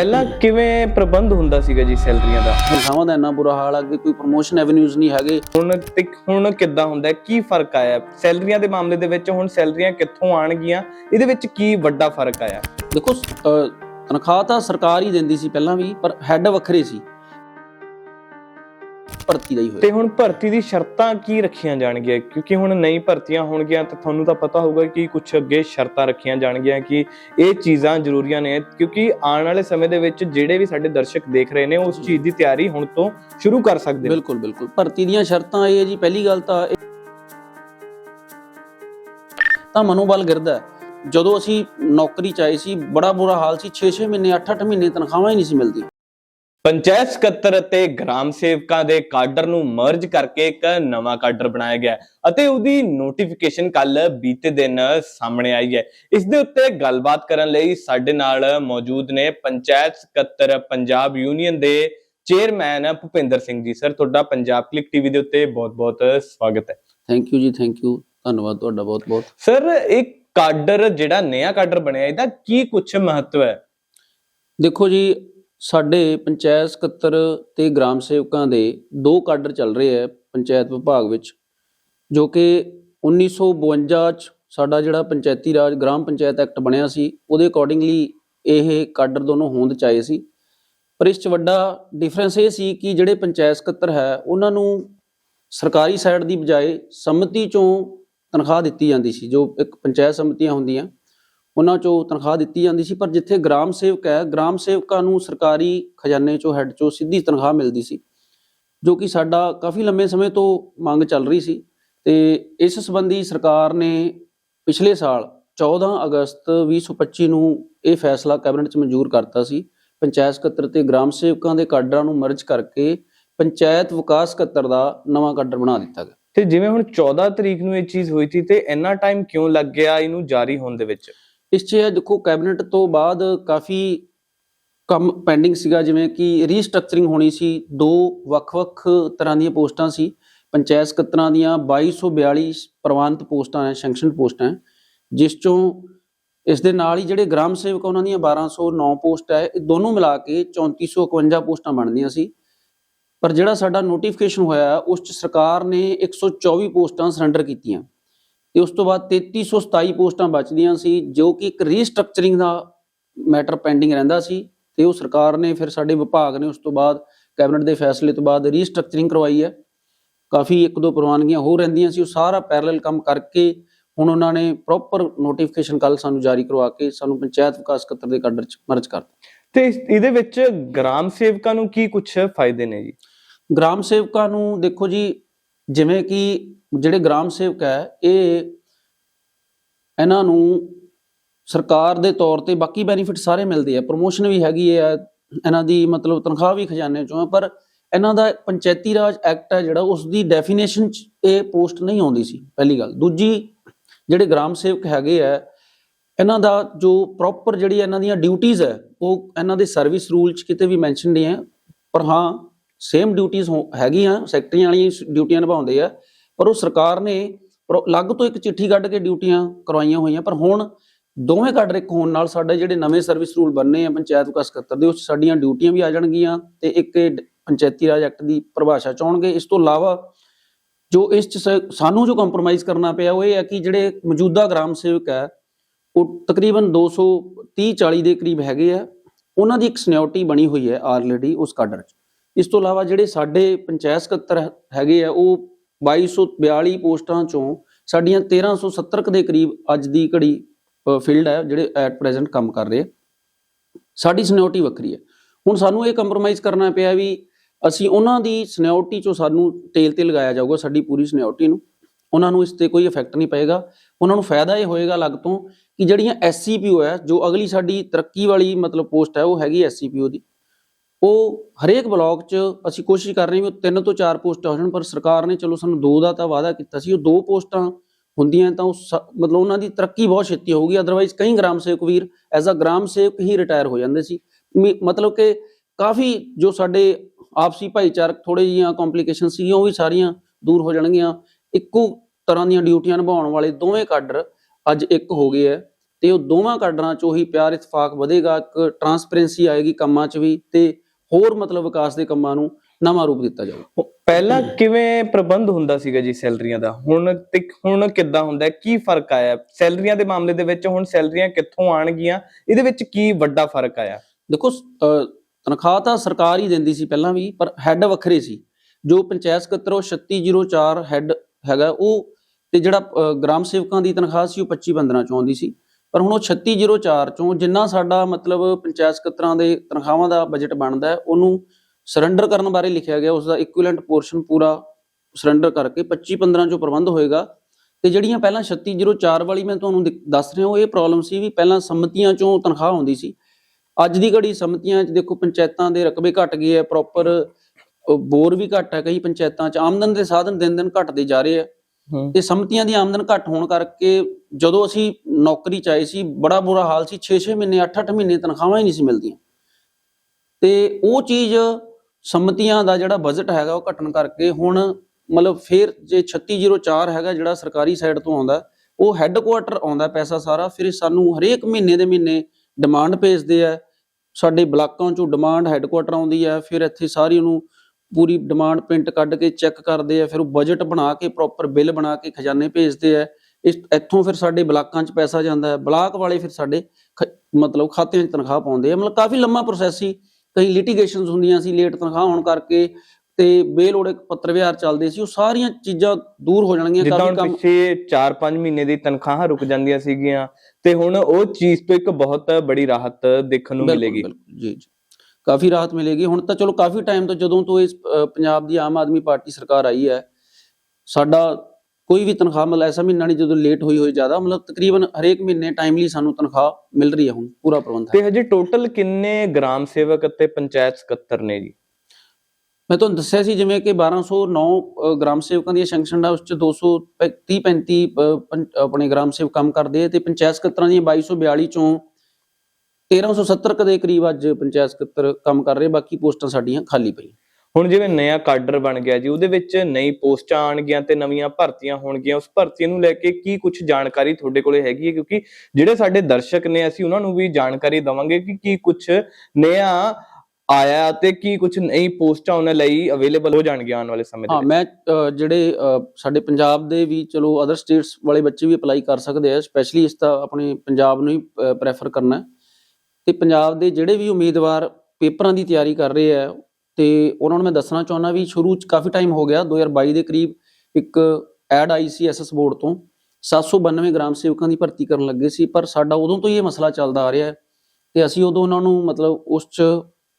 ਪਹਿਲਾਂ ਕਿਵੇਂ ਪ੍ਰਬੰਧ ਹੁੰਦਾ ਸੀਗਾ ਜੀ ਸੈਲਰੀਆਂ ਦਾ? ਤਨਖਾਹਾਂ ਦਾ ਇੰਨਾ ਬੁਰਾ ਹਾਲ ਆ ਕਿ ਕੋਈ ਪ੍ਰੋਮੋਸ਼ਨ ਐਵੇਨਿਊਜ਼ ਨਹੀਂ ਹੈਗੇ। ਹੁਣ ਤੇ ਹੁਣ ਕਿੱਦਾਂ ਹੁੰਦਾ? ਕੀ ਫ਼ਰਕ ਆਇਆ? ਸੈਲਰੀਆਂ ਦੇ ਮਾਮਲੇ ਦੇ ਵਿੱਚ ਹੁਣ ਸੈਲਰੀਆਂ ਕਿੱਥੋਂ ਆਣਗੀਆਂ ਇਹਦੇ ਵਿੱਚ ਕੀ ਵੱਡਾ ਫ਼ਰਕ ਆਇਆ? ਦੇਖੋ ਤਨਖਾਹ ਤਾਂ ਸਰਕਾਰ ਹੀ ਦਿੰਦੀ ਸੀ ਪਹਿਲਾਂ ਵੀ ਪਰ ਹੈੱਡ ਵੱਖਰੇ ਸੀ। ਭਰਤੀ ਦਾ ਹੀ ਹੋਇਆ ਤੇ ਹੁਣ ਭਰਤੀ ਦੀ ਸ਼ਰਤਾਂ ਕੀ ਰੱਖੀਆਂ ਜਾਣਗੀਆਂ? ਕਿਉਂਕਿ ਹੁਣ ਨਈ ਭਰਤੀਆਂ ਹੋਣਗੀਆਂ ਤਾਂ ਤੁਹਾਨੂੰ ਤਾਂ ਪਤਾ ਹੋਊਗਾ ਕਿ ਕੁਝ ਅੱਗੇ ਸ਼ਰਤਾਂ ਰੱਖੀਆਂ ਜਾਣਗੀਆਂ ਕਿ ਇਹ ਚੀਜ਼ਾਂ ਜ਼ਰੂਰੀਆਂ ਨੇ। ਕਿਉਂਕਿ ਆਉਣ ਵਾਲੇ ਸਮੇਂ ਦੇ ਵਿੱਚ ਜਿਹੜੇ ਵੀ ਸਾਡੇ ਦਰਸ਼ਕ ਦੇਖ ਰਹੇ ਨੇ ਉਸ ਚੀਜ਼ ਦੀ ਤਿਆਰੀ ਹੁਣ ਤੋਂ ਸ਼ੁਰੂ ਕਰ ਸਕਦੇ ਨੇ। ਬਿਲਕੁਲ ਬਿਲਕੁਲ। ਭਰਤੀ ਦੀਆਂ ਸ਼ਰਤਾਂ ਇਹ ਹੈ ਜੀ ਪਹਿਲੀ ਗੱਲ ਤਾਂ ਤਾਂ ਮਨੋਬਲ ਗਿਰਦਾ ਹੈ। ਜਦੋਂ ਅਸੀਂ ਨੌਕਰੀ ਚਾਹੀ ਸੀ ਬੜਾ ਬੁਰਾ ਹਾਲ ਸੀ। 6-6 ਮਹੀਨੇ 8-8 ਮਹੀਨੇ ਤਨਖਾਹਾਂ ਹੀ ਨਹੀਂ ਸੀ ਮਿਲਦੀ। ਪੰਚਾਇਤ ਸਕੱਤਰ ਅਤੇ ਗ੍ਰਾਮ ਸੇਵਕਾਂ ਦੇ ਕਾਡਰ ਨੂੰ ਮਰਜ ਕਰਕੇ ਇੱਕ ਨਵਾਂ ਕਾਡਰ ਬਣਾਇਆ ਗਿਆ ਅਤੇ ਉਹਦੀ ਨੋਟੀਫਿਕੇਸ਼ਨ ਕੱਲ ਬੀਤੇ ਦਿਨ ਸਾਹਮਣੇ ਆਈ ਹੈ। ਇਸ ਦੇ ਉੱਤੇ ਗੱਲਬਾਤ ਕਰਨ ਲਈ ਸਾਡੇ ਨਾਲ ਮੌਜੂਦ ਨੇ ਪੰਚਾਇਤ ਸਕੱਤਰ ਪੰਜਾਬ ਯੂਨੀਅਨ ਦੇ ਚੇਅਰਮੈਨ ਭੁਪਿੰਦਰ ਸਿੰਘ ਜੀ। ਸਰ ਤੁਹਾਡਾ ਪੰਜਾਬ ਕਲਿੱਕ ਟੀਵੀ ਦੇ ਉੱਤੇ ਬਹੁਤ-ਬਹੁਤ ਸਵਾਗਤ ਹੈ। Thank you ji thank you ਧੰਨਵਾਦ ਤੁਹਾਡਾ ਬਹੁਤ ਬਹੁਤ ਸਰ ਇਹ ਕਾਡਰ ਜਿਹੜਾ ਨਵਾਂ ਕਾਡਰ ਬਣਿਆ ਇਹਦਾ ਕੀ ਕੁਝ ਮਹੱਤਵ ਹੈ? ਦੇਖੋ ਜੀ ਸਾਡੇ ਪੰਚਾਇਤ ਸਕੱਤਰ ਤੇ ਗ੍ਰਾਮ ਸੇਵਕਾਂ ਦੇ ਦੋ ਕਾਡਰ ਚੱਲ ਰਹੇ ਹੈ ਪੰਚਾਇਤ ਵਿਭਾਗ ਵਿੱਚ, ਜੋ ਕਿ 1952 ਚ ਸਾਡਾ ਜਿਹੜਾ ਪੰਚਾਇਤੀ ਰਾਜ, ਗ੍ਰਾਮ ਪੰਚਾਇਤ ਐਕਟ ਬਣਿਆ ਸੀ, ਉਹਦੇ ਅਕੋਰਡਿੰਗਲੀ ਇਹ ਕਾਡਰ ਦੋਨੋਂ ਹੋਂਦ ਚ ਆਏ ਸੀ। ਪਰ ਇਸ ਚ ਵੱਡਾ ਡਿਫਰੈਂਸ ਇਹ ਸੀ ਕਿ ਜਿਹੜੇ ਪੰਚਾਇਤ ਸਕੱਤਰ ਹੈ, ਉਹਨਾਂ ਨੂੰ ਸਰਕਾਰੀ ਸਾਈਡ ਦੀ ਬਜਾਏ ਸੰਮਤੀ ਚੋਂ ਤਨਖਾਹ ਦਿੱਤੀ ਜਾਂਦੀ ਸੀ, ਜੋ ਇੱਕ ਪੰਚਾਇਤ ਸੰਮਤੀਆਂ ਹੁੰਦੀਆਂ। ਉਹਨਾਂ ਚੋਂ ਤਨਖਾਹ ਦਿੱਤੀ ਜਾਂਦੀ ਸੀ, ਪਰ ਜਿੱਥੇ ਗ੍ਰਾਮ ਸੇਵਕ ਹੈ, ਗ੍ਰਾਮ ਸੇਵਕਾਂ ਨੂੰ ਸਰਕਾਰੀ ਖਜ਼ਾਨੇ ਚੋਂ ਹੈੱਡ ਚੋਂ ਸਿੱਧੀ ਤਨਖਾਹ ਮਿਲਦੀ ਸੀ, ਜੋ ਕਿ ਸਾਡਾ ਕਾਫੀ ਲੰਮੇ ਸਮੇਂ ਤੋਂ ਮੰਗ ਚੱਲ ਰਹੀ ਸੀ ਤੇ ਇਸ ਸੰਬੰਧੀ ਸਰਕਾਰ ਨੇ ਪਿਛਲੇ ਸਾਲ 14 ਅਗਸਤ 2025 ਨੂੰ ਇਹ ਫੈਸਲਾ ਕੈਬਨਿਟ 'ਚ ਮਨਜ਼ੂਰ ਕਰਤਾ ਸੀ, ਪੰਚਾਇਤ ਸਕੱਤਰ ਤੇ ਗ੍ਰਾਮ ਸੇਵਕਾਂ ਦੇ ਕਾਡਰਾਂ ਨੂੰ ਮਰਜ ਕਰਕੇ ਪੰਚਾਇਤ ਵਿਕਾਸ ਸਕੱਤਰ ਦਾ ਨਵਾਂ ਕਾਡਰ ਬਣਾ ਦਿੱਤਾ ਗਿਆ। ਤੇ ਜਿਵੇਂ ਹੁਣ 14 ਤਰੀਕ ਨੂੰ ਇਹ ਚੀਜ਼ ਹੋਈ ਸੀ, ਤੇ ਇੰਨਾ ਟਾਈਮ ਕਿਉਂ ਲੱਗ ਗਿਆ ਇਹਨੂੰ ਜਾਰੀ ਹੋਣ ਦੇ ਵਿੱਚ? ਇਸ 'ਚ ਇਹ ਦੇਖੋ ਕੈਬਨਿਟ ਤੋਂ ਬਾਅਦ ਕਾਫੀ ਕੰਮ ਪੈਂਡਿੰਗ ਸੀਗਾ, ਜਿਵੇਂ ਕਿ ਰੀਸਟਰਕਚਰਿੰਗ ਹੋਣੀ ਸੀ। ਦੋ ਵੱਖ-ਵੱਖ ਤਰ੍ਹਾਂ ਦੀਆਂ ਪੋਸਟਾਂ ਸੀ। ਪੰਚਾਇਤ ਸਕੱਤਰਾਂ ਦੀਆਂ 2242 ਪ੍ਰਵਾਨਿਤ ਪੋਸਟਾਂ ਹੈ ਸੈਂਕਸ਼ਨ ਪੋਸਟਾਂ ਜਿਸ ਚੋਂ ਇਸ ਦੇ ਨਾਲ ਹੀ ਜਿਹੜੇ ਗ੍ਰਾਮ ਸੇਵਕ ਉਹਨਾਂ ਦੀਆਂ 1209 ਪੋਸਟ ਹੈ ਇਹ ਦੋਨੋਂ ਮਿਲਾ ਕੇ 3451 ਪੋਸਟਾਂ ਬਣਦੀਆਂ ਸੀ। ਪਰ ਜਿਹੜਾ ਸਾਡਾ ਨੋਟੀਫਿਕੇਸ਼ਨ ਹੋਇਆ, ਉਸ ਚ ਸਰਕਾਰ ਨੇ 124 ਪੋਸਟਾਂ ਸਰੈਂਡਰ ਕੀਤੀਆਂ। ਤੇ ਉਸ ਤੋਂ ਬਾਅਦ 3327 ਪੋਸਟਾਂ ਬਚਦੀਆਂ ਸੀ ਜੋ ਕਿ ਇੱਕ ਰੀਸਟਰਕਚਰਿੰਗ ਦਾ ਮੈਟਰ ਪੈਂਡਿੰਗ ਰਹਿੰਦਾ ਸੀ ਤੇ ਉਹ ਸਰਕਾਰ ਨੇ ਫਿਰ ਸਾਡੇ ਵਿਭਾਗ ਨੇ ਉਸ ਤੋਂ ਬਾਅਦ ਕੈਬਨਿਟ ਦੇ ਫੈਸਲੇ ਤੋਂ ਬਾਅਦ ਰੀਸਟਰਕਚਰਿੰਗ ਕਰਵਾਈ ਹੈ। ਕਾਫੀ ਇੱਕ ਦੋ ਪ੍ਰਵਾਨਗੀਆਂ ਹੋ ਰਹਿੰਦੀਆਂ ਸੀ ਉਹ ਸਾਰਾ ਪੈਰਲਲ ਕੰਮ ਕਰਕੇ ਹੁਣ ਉਹਨਾਂ ਨੇ ਪ੍ਰੋਪਰ ਨੋਟੀਫਿਕੇਸ਼ਨ ਕੱਲ ਸਾਨੂੰ ਜਾਰੀ ਕਰਵਾ ਕੇ ਸਾਨੂੰ ਪੰਚਾਇਤ ਵਿਕਾਸ ਸਕੱਤਰ ਦੇ ਕਾਡਰ ਚ ਮਰਜ ਕਰਤਾ ਤੇ ਇਹਦੇ ਵਿੱਚ ਗ੍ਰਾਮ ਸੇਵਕਾਂ ਨੂੰ ਕੀ ਕੁਝ ਫਾਇਦੇ ਨੇ ਜੀ? ਗ੍ਰਾਮ ਸੇਵਕਾਂ ਨੂੰ ਦੇਖੋ ਜੀ ਜਿਵੇਂ ਕਿ ਜਿਹੜੇ ਗ੍ਰਾਮ ਸੇਵਕ ਹੈ, ਇਹ ਇਹਨਾਂ ਨੂੰ ਸਰਕਾਰ ਦੇ ਤੌਰ ਤੇ ਬਾਕੀ ਬੈਨੀਫਿਟ ਸਾਰੇ ਮਿਲਦੇ ਆ। ਪ੍ਰੋਮੋਸ਼ਨ ਵੀ ਹੈਗੀ ਹੈ ਇਹਨਾਂ ਦੀ ਮਤਲਬ ਤਨਖਾਹ ਵੀ ਖਜ਼ਾਨੇ ਚੋਂ ਹੈ ਪਰ ਇਹਨਾਂ ਦਾ ਪੰਚਾਇਤੀ ਰਾਜ ਐਕਟ ਹੈ ਜਿਹੜਾ ਉਸ ਦੀ ਡੈਫੀਨੇਸ਼ਨ ਚ ਇਹ ਪੋਸਟ ਨਹੀਂ ਆਉਂਦੀ ਸੀ, ਪਹਿਲੀ ਗੱਲ। ਦੂਜੀ, ਜਿਹੜੇ ਗ੍ਰਾਮ ਸੇਵਕ ਹੈਗੇ ਆ, ਇਹਨਾਂ ਦਾ ਜੋ ਪ੍ਰੋਪਰ ਜਿਹੜੀ ਇਹਨਾਂ ਦੀਆਂ ਡਿਊਟੀਆਂ ਹੈ, ਉਹ ਇਹਨਾਂ ਦੇ ਸਰਵਿਸ ਰੂਲ ਚ ਕਿਤੇ ਵੀ ਮੈਂਸ਼ਨ ਨਹੀਂ ਹੈ, ਪਰ ਹਾਂ ਸੇਮ ਡਿਊਟੀਆਂ ਹੈਗੀਆਂ, ਸੈਕਟਰੀਆਂ ਵਾਲੀਆਂ ਡਿਊਟੀਆਂ ਨਿਭਾਉਂਦੇ ਆ। ਪਰ ਉਹ ਸਰਕਾਰ ਨੇ ਅਲੱਗ ਤੋਂ ਇੱਕ ਚਿੱਠੀ ਕੱਢ ਕੇ ਡਿਊਟੀਆਂ ਕਰਵਾਈਆਂ ਹੋਈਆਂ, ਪਰ ਹੁਣ ਦੋਵੇਂ ਕਾਡਰ ਇੱਕ ਹੋਣ ਨਾਲ ਸਾਡੇ ਜਿਹੜੇ ਨਵੇਂ ਸਰਵਿਸ ਰੂਲ ਬਣਨੇ ਆ ਪੰਚਾਇਤ ਵਿਕਾਸ ਸਕੱਤਰ ਦੇ, ਉਸ 'ਚ ਸਾਡੀਆਂ ਡਿਊਟੀਆਂ ਵੀ ਆ ਜਾਣਗੀਆਂ ਤੇ ਇੱਕ ਪੰਚਾਇਤੀ ਰਾਜ ਐਕਟ ਦੀ ਪਰਿਭਾਸ਼ਾ ਚਾਉਣਗੇ ਇਸ ਤੋਂ ਇਲਾਵਾ ਜੋ ਇਸ 'ਚ ਸ- ਸਾਨੂੰ ਜੋ ਕੰਪਰੋਮਾਈਜ਼ ਕਰਨਾ ਪਿਆ ਉਹ ਇਹ ਹੈ ਕਿ ਜਿਹੜੇ ਮੌਜੂਦਾ ਗ੍ਰਾਮ ਸੇਵਕ ਹੈ, ਉਹ ਤਕਰੀਬਨ 230 40 ਦੇ ਕਰੀਬ ਹੈਗੇ ਆ, ਉਹਨਾਂ ਦੀ ਇੱਕ ਸਿਨਿਓਰਿਟੀ ਬਣੀ ਹੋਈ ਹੈ ਆਲਰੇਡੀ ਉਸ ਕਾਡਰ 'ਚ। ਇਸ ਤੋਂ ਇਲਾਵਾ ਜਿਹੜੇ ਸਾਡੇ ਪੰਚਾਇਤ ਸਕੱਤਰ ਹੈਗੇ ਆ, ਉਹ 2242 ਪੋਸਟਾਂ ਚੋਂ ਸਾਡੀਆਂ 1370 ਕੁ ਦੇ ਕਰੀਬ ਅੱਜ ਦੀ ਘੜੀ ਫੀਲਡ ਹੈ, ਜਿਹੜੇ ਐਟ ਪ੍ਰੈਜ਼ੈਂਟ ਕੰਮ ਕਰ ਰਹੇ ਸਾਡੀ ਸਿਨਿਓਰਿਟੀ ਵੱਖਰੀ ਹੈ। ਹੁਣ ਸਾਨੂੰ ਇਹ ਕੰਪਰੋਮਾਈਜ਼ ਕਰਨਾ ਪਿਆ ਵੀ ਅਸੀਂ ਉਹਨਾਂ ਦੀ ਸਿਨਿਓਰਿਟੀ ਚੋਂ ਸਾਨੂੰ ਤੇਲ ਤੇ ਲਗਾਇਆ ਜਾਊਗਾ, ਸਾਡੀ ਪੂਰੀ ਸਿਨਿਓਰਿਟੀ ਨੂੰ। ਉਹਨਾਂ ਨੂੰ ਇਸ ਤੇ ਕੋਈ ਇਫੈਕਟ ਨਹੀਂ ਪਏਗਾ। ਉਹਨਾਂ ਨੂੰ ਫਾਇਦਾ ਇਹ ਹੋਏਗਾ ਲੱਗ ਤੋਂ ਕਿ ਜਿਹੜੀਆਂ ਐਸਸੀਪੀਓ ਹੈ, ਜੋ ਅਗਲੀ ਸਾਡੀ ਤਰੱਕੀ ਵਾਲੀ ਮਤਲਬ ਪੋਸਟ ਹੈ, ਉਹ ਹੈਗੀ ਐਸਸੀਪੀਓ ਦੀ। ਉਹ ਹਰੇਕ ਬਲਾਕ 'ਚ ਅਸੀਂ ਕੋਸ਼ਿਸ਼ ਕਰ ਰਹੇ ਹਾਂ ਵੀ ਤਿੰਨ ਤੋਂ ਚਾਰ ਪੋਸਟਾਂ ਹੋ ਜਾਣ, ਪਰ ਸਰਕਾਰ ਨੇ ਚਲੋ ਸਾਨੂੰ ਦੋ ਦਾ ਤਾਂ ਵਾਅਦਾ ਕੀਤਾ ਸੀ, ਉਹ ਦੋ ਪੋਸਟਾਂ ਹੁੰਦੀਆਂ ਤਾਂ ਉਹ ਸ- ਮਤਲਬ ਉਹਨਾਂ ਦੀ ਤਰੱਕੀ ਬਹੁਤ ਛੇਤੀ ਹੋਊਗੀ ਅਦਰਵਾਈਜ਼ ਕਈ ਗ੍ਰਾਮ ਸੇਵਕ ਵੀਰ ਐਜ਼ ਅ ਗ੍ਰਾਮ ਸੇਵਕ ਹੀ ਰਿਟਾਇਰ ਹੋ ਜਾਂਦੇ ਸੀ। ਮੀ- ਮਤਲਬ ਕਿ ਕਾਫੀ ਜੋ ਸਾਡੇ ਆਪਸੀ ਭਾਈਚਾਰਕ ਥੋੜੇ ਜੀਆਂ ਕੰਪਲਿਕੇਸ਼ਨ ਸੀਗੀਆਂ, ਉਹ ਵੀ ਸਾਰੀਆਂ ਦੂਰ ਹੋ ਜਾਣਗੀਆਂ। ਇੱਕੋ ਤਰ੍ਹਾਂ ਦੀਆਂ ਡਿਊਟੀਆਂ ਨਿਭਾਉਣ ਵਾਲੇ ਦੋਵੇਂ ਕਾਡਰ ਅੱਜ ਇੱਕ ਹੋ ਗਏ ਹੈ ਤੇ ਉਹ ਦੋਵਾਂ ਕਾਡਰਾਂ 'ਚੋਂ ਹੀ ਪਿਆਰ ਇਤਫਾਕ ਵਧੇਗਾ, ਇੱਕ ਟਰਾਂਸਪੇਰੈਂਸੀ ਆਏਗੀ ਕੰਮਾਂ 'ਚ ਵੀ ਤੇ ਹੋਰ ਮਤਲਬ ਵਿਕਾਸ ਦੇ ਕੰਮਾਂ ਨੂੰ ਨਵਾਂ ਰੂਪ ਦਿੱਤਾ ਜਾਊਗਾ ਪਹਿਲਾਂ ਕਿਵੇਂ ਪ੍ਰਬੰਧ ਹੁੰਦਾ ਸੀਗਾ ਜੀ ਸੈਲਰੀਆਂ ਦਾ? ਹੁਣ ਤੇ ਹੁਣ ਕਿੱਦਾਂ ਹੁੰਦਾ? ਕੀ ਫ਼ਰਕ ਆਇਆ? ਸੈਲਰੀਆਂ ਦੇ ਮਾਮਲੇ ਦੇ ਵਿੱਚ ਹੁਣ ਸੈਲਰੀਆਂ ਕਿੱਥੋਂ ਆਣਗੀਆਂ ਇਹਦੇ ਵਿੱਚ ਕੀ ਵੱਡਾ ਫ਼ਰਕ ਆਇਆ? ਦੇਖੋ ਤਨਖਾਹ ਤਾਂ ਸਰਕਾਰ ਹੀ ਦਿੰਦੀ ਸੀ ਪਹਿਲਾਂ ਵੀ ਪਰ ਹੈੱਡ ਵੱਖਰੇ ਸੀ। ਜੋ ਪੰਚਾਇਤ ਸਕੱਤਰ ਉਹ 3604 ਹੈੱਡ ਹੈਗਾ ਉਹ ਤੇ ਜਿਹੜਾ ਗ੍ਰਾਮ ਸੇਵਕਾਂ ਦੀ ਤਨਖਾਹ ਸੀ ਉਹ 25 15 ਚੋਂ ਆਉਂਦੀ ਸੀ। ਪਰ ਹੁਣ ਉਹ 3604 ਚੋਂ ਜਿੰਨਾ ਸਾਡਾ ਮਤਲਬ ਪੰਚਾਇਤ ਸਕੱਤਰਾਂ ਦੇ ਤਨਖਾਹਾਂ ਦਾ ਬਜਟ ਬਣਦਾ ਉਹਨੂੰ ਸਰੈਂਡਰ ਕਰਨ ਬਾਰੇ ਲਿਖਿਆ ਗਿਆ ਉਸ ਦਾ ਇਕੁਇਵਲੈਂਟ ਪੋਰਸ਼ਨ ਪੂਰਾ ਸਰੈਂਡਰ ਕਰਕੇ 25 15 ਚੋਂ ਪ੍ਰਬੰਧ ਹੋਏਗਾ। ਤੇ ਜਿਹੜੀਆਂ ਪਹਿਲਾਂ 3604 ਵਾਲੀ ਮੈਂ ਤੁਹਾਨੂੰ ਦੱਸ ਰਿਹਾ ਉਹ ਇਹ ਪ੍ਰੋਬਲਮ ਸੀ ਵੀ ਪਹਿਲਾਂ ਸੰਮਤੀਆਂ ਚੋਂ ਤਨਖਾਹ ਆਉਂਦੀ ਸੀ। ਅੱਜ ਦੀ ਘੜੀ ਸੰਮਤੀਆਂ 'ਚ ਦੇਖੋ ਪੰਚਾਇਤਾਂ ਦੇ ਰਕਬੇ ਘਟ ਗਏ ਆ ਪ੍ਰੋਪਰ ਬੋਰ ਵੀ ਘਟ ਹੈ, ਕਈ ਪੰਚਾਇਤਾਂ 'ਚ ਆਮਦਨ ਦੇ ਸਾਧਨ ਦਿਨ ਦਿਨ ਘਟਦੇ ਜਾ ਰਹੇ ਆ ਤੇ ਸੰਮਤੀਆਂ ਦੀ ਆਮਦਨ ਘੱਟ ਹੋਣ ਕਰਕੇ ਜਦੋਂ ਅਸੀਂ ਨੌਕਰੀ ਚਾਹੀ ਸੀ, ਬੜਾ ਬੁਰਾ ਹਾਲ ਸੀ 6-6 ਮਹੀਨੇ 8-8 ਮਹੀਨੇ ਤਨਖਾਹਾਂ ਹੀ ਨਹੀਂ ਸੀ ਮਿਲਦੀਆਂ। ਤੇ ਉਹ ਚੀਜ਼ ਸੰਮਤੀਆਂ ਦਾ ਜਿਹੜਾ ਬਜਟ ਹੈਗਾ ਉਹ ਘਟਣ ਕਰਕੇ ਹੁਣ ਮਤਲਬ ਫੇਰ ਜੇ 3604 ਹੈਗਾ ਜਿਹੜਾ ਸਰਕਾਰੀ ਸਾਈਡ ਤੋਂ ਆਉਂਦਾ, ਉਹ ਹੈੱਡਕੁਆਟਰ ਆਉਂਦਾ ਪੈਸਾ ਸਾਰਾ, ਫਿਰ ਸਾਨੂੰ ਹਰੇਕ ਮਹੀਨੇ ਦੇ ਮਹੀਨੇ ਡਿਮਾਂਡ ਭੇਜਦੇ ਆ। ਸਾਡੇ ਬਲਾਕਾਂ ਚੋਂ ਡਿਮਾਂਡ ਹੈੱਡਕੁਆਟਰ ਆਉਂਦੀ ਹੈ ਫਿਰ ਇੱਥੇ ਸਾਰੀ ਉਹਨੂੰ ਪੂਰੀ ਡਿਮਾਂਡ ਪ੍ਰਿੰਟ ਕੱਢ ਕੇ ਚੈੱਕ ਕਰਦੇ ਆ ਫਿਰ ਉਹ ਬਜਟ ਬਣਾ ਕੇ ਪ੍ਰੋਪਰ ਬਿੱਲ ਬਣਾ ਕੇ ਖਜ਼ਾਨੇ ਭੇਜਦੇ ਆ। ਇਸ ਇੱਥੋਂ ਫਿਰ ਸਾਡੇ ਬਲਾਕਾਂ 'ਚ ਪੈਸਾ ਜਾਂਦਾ ਹੈ। ਬਲਾਕ ਵਾਲੇ ਫਿਰ ਸਾਡੇ ਮਤਲਬ ਖਾਤਿਆਂ 'ਚ ਤਨਖਾਹ ਪਾਉਂਦੇ ਆ। ਮਤਲਬ ਕਾਫੀ ਲੰਮਾ ਪ੍ਰੋਸੈਸ ਸੀ। ਕਈ ਲਿਟੀਗੇਸ਼ਨਸ ਹੁੰਦੀਆਂ ਸੀ ਲੇਟ ਤਨਖਾਹ ਹੋਣ ਕਰਕੇ ਤੇ ਬੇਲੋੜੇ ਪੱਤਰ ਵਿਹਾਰ ਚੱਲਦੇ ਸੀ। ਉਹ ਸਾਰੀਆਂ ਚੀਜ਼ਾਂ ਦੂਰ ਹੋ ਜਾਣਗੀਆਂ। ਕਾਫੀ ਕੰਮ ਪਿੱਛੇ 4-5 ਮਹੀਨੇ ਦੀ ਤਨਖਾਹਾਂ ਰੁਕ ਜਾਂਦੀਆਂ ਸੀਗੀਆਂ ਤੇ ਹੁਣ ਉਹ ਚੀਜ਼ ਤੋਂ ਇੱਕ ਬਹੁਤ ਬੜੀ ਰਾਹਤ ਦੇਖਣ ਨੂੰ ਮਿਲੇਗੀ। ਜੀ ਜੀ। ਕਾਫੀ ਰਾਹਤ ਮਿਲੇਗੀ। ਹੁਣ ਤਾਂ ਚਲੋ ਕਾਫੀ ਟਾਈਮ ਤੋਂ ਜਦੋਂ ਤੋਂ ਇਸ ਪੰਜਾਬ ਦੀ ਆਮ ਆਦਮੀ ਪਾਰਟੀ ਸਰਕਾਰ ਆਈ ਹੈ ਸਾਡਾ ਕੋਈ ਵੀ ਤਨਖਾਹ ਮਤਲਬ ਐਸਾ ਮਹੀਨਾ ਨਹੀਂ ਜਦੋਂ ਲੇਟ ਹੋਈ ਹੋਈ ਜ਼ਿਆਦਾ ਮਤਲਬ ਤਕਰੀਬਨ ਹਰੇਕ ਮਹੀਨੇ ਟਾਈਮਲੀ ਸਾਨੂੰ ਤਨਖਾਹ ਮਿਲ ਰਹੀ ਹੈ ਹੁਣ ਪੂਰਾ ਪ੍ਰਬੰਧ ਹੈ। ਤੇ ਹਜੇ ਟੋਟਲ ਕਿੰਨੇ ਗ੍ਰਾਮ ਸੇਵਕ ਅਤੇ ਪੰਚਾਇਤ ਸਕੱਤਰ ਨੇ ਜੀ? ਮੈਂ ਤੁਹਾਨੂੰ ਦੱਸਿਆ ਸੀ ਜਿਵੇਂ ਕਿ 1209 ਅ, ਗ੍ਰਾਮ ਸੇਵਕਾਂ ਦੀਆਂ ਸੈਂਕਸ਼ਨ ਦਾ ਉਸ ਚ 230 35 ਅ, ਪੰ- ਆਪਣੇ ਗ੍ਰਾਮ ਸੇਵਕ ਕੰਮ ਕਰਦੇ ਆ ਤੇ ਪੰਚਾਇਤ ਸਕੱਤਰਾਂ ਦੀਆਂ 2242 ਚੋਂ 1370 ਕੁ ਦੇ ਕਰੀਬ ਅੱਜ ਪੰਚਾਇਤ ਸਕੱਤਰ ਕੰਮ ਕਰ ਰਹੇ ਬਾਕੀ ਪੋਸਟਾਂ ਸਾਡੀਆਂ ਖਾਲੀ ਪਈਆਂ। ਹੁਣ ਜਿਵੇਂ ਨਵਾਂ ਕਾਡਰ ਬਣ ਗਿਆ ਜੀ ਉਹਦੇ ਵਿੱਚ ਨਈ ਪੋਸਟਾਂ ਆਣਗੀਆਂ ਤੇ ਨਵੀਆਂ ਭਰਤੀਆਂ ਹੋਣਗੀਆਂ ਉਸ ਭਰਤੀ ਨੂੰ ਲੈ ਕੇ ਕੀ ਕੁਝ ਜਾਣਕਾਰੀ ਤੁਹਾਡੇ ਕੋਲੇ ਹੈਗੀ ਹੈ? ਕਿਉਂਕਿ ਜਿਹੜੇ ਸਾਡੇ ਦਰਸ਼ਕ ਨੇ ਅਸੀਂ ਉਹਨਾਂ ਨੂੰ ਵੀ ਜਾਣਕਾਰੀ ਦਵਾਂਗੇ ਕਿ ਕੀ ਕੁਝ ਨया ਆਇਆ ਤੇ ਕੀ ਕੁਝ ਨਈ ਪੋਸਟਾਂ ਉਹਨਾਂ ਲਈ ਅਵੇਲੇਬਲ ਹੋ ਜਾਣਗੀਆਂ ਆਉਣ ਵਾਲੇ ਸਮੇਂ ਦੇ ਹਾਂ ਮੈਂ ਜਿਹੜੇ ਸਾਡੇ ਪੰਜਾਬ ਦੇ ਵੀ ਚਲੋ ਅਦਰ ਸਟੇਟਸ ਵਾਲੇ ਬੱਚੇ ਵੀ ਅਪਲਾਈ ਕਰ ਸਕਦੇ ਆ ਸਪੈਸ਼ਲੀ ਇਸ ਤਾਂ ਆਪਣੇ ਪੰਜਾਬ ਨੂੰ ਹੀ ਪ੍ਰੈਫਰ ਕਰਨਾ ਹੈ। ਤੇ ਪੰਜਾਬ ਦੇ ਜਿਹੜੇ ਵੀ ਉਮੀਦਵਾਰ ਪੇਪਰਾਂ ਦੀ ਤਿਆਰੀ ਕਰ ਰਹੇ ਆ, ਤੇ ਉਹਨਾਂ ਨੂੰ ਮੈਂ ਦੱਸਣਾ ਚਾਹੁੰਦਾ ਵੀ ਸ਼ੁਰੂ ਚ ਕਾਫੀ ਟਾਈਮ ਹੋ ਗਿਆ 2022 ਦੇ ਕਰੀਬ ਇੱਕ ad I C SS board ਤੋਂ 792 ਗ੍ਰਾਮ ਸੇਵਕਾਂ ਦੀ ਭਰਤੀ ਕਰਨ ਲੱਗੇ ਸੀ, ਪਰ ਸਾਡਾ ਉਦੋਂ ਤੋਂ ਹੀ ਇਹ ਮਸਲਾ ਚੱਲਦਾ ਆ ਰਿਹਾ ਹੈ ਤੇ ਅਸੀਂ ਉਦੋਂ ਉਹਨਾਂ ਨੂੰ ਮਤਲਬ ਉਸ ਚ